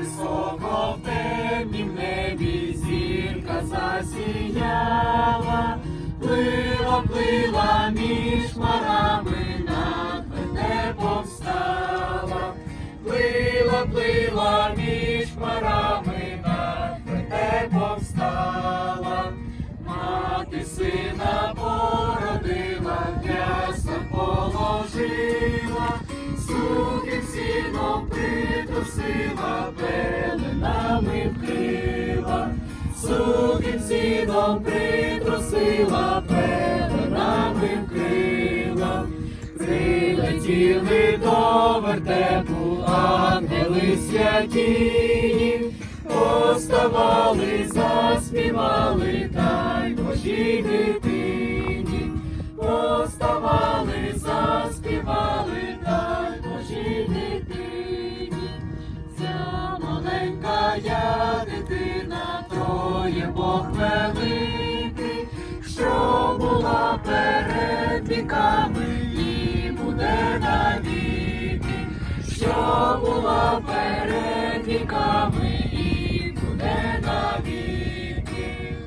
високо в темнім небі зірка засіяла, плила, плила між хмарами над вертепом стала, плила, плила між хмарами над вертепом стала, мати сина вкрила, сухим сіном притрусила, пеленами вкрила. Прилетіли до вертепу ангели святії, поставали, заспівали, та Божій дитині, поставали, заспівали, та й Божій дитині. Я дитина, троє Бог великий, що була перед віками і буде навіки, що була перед віками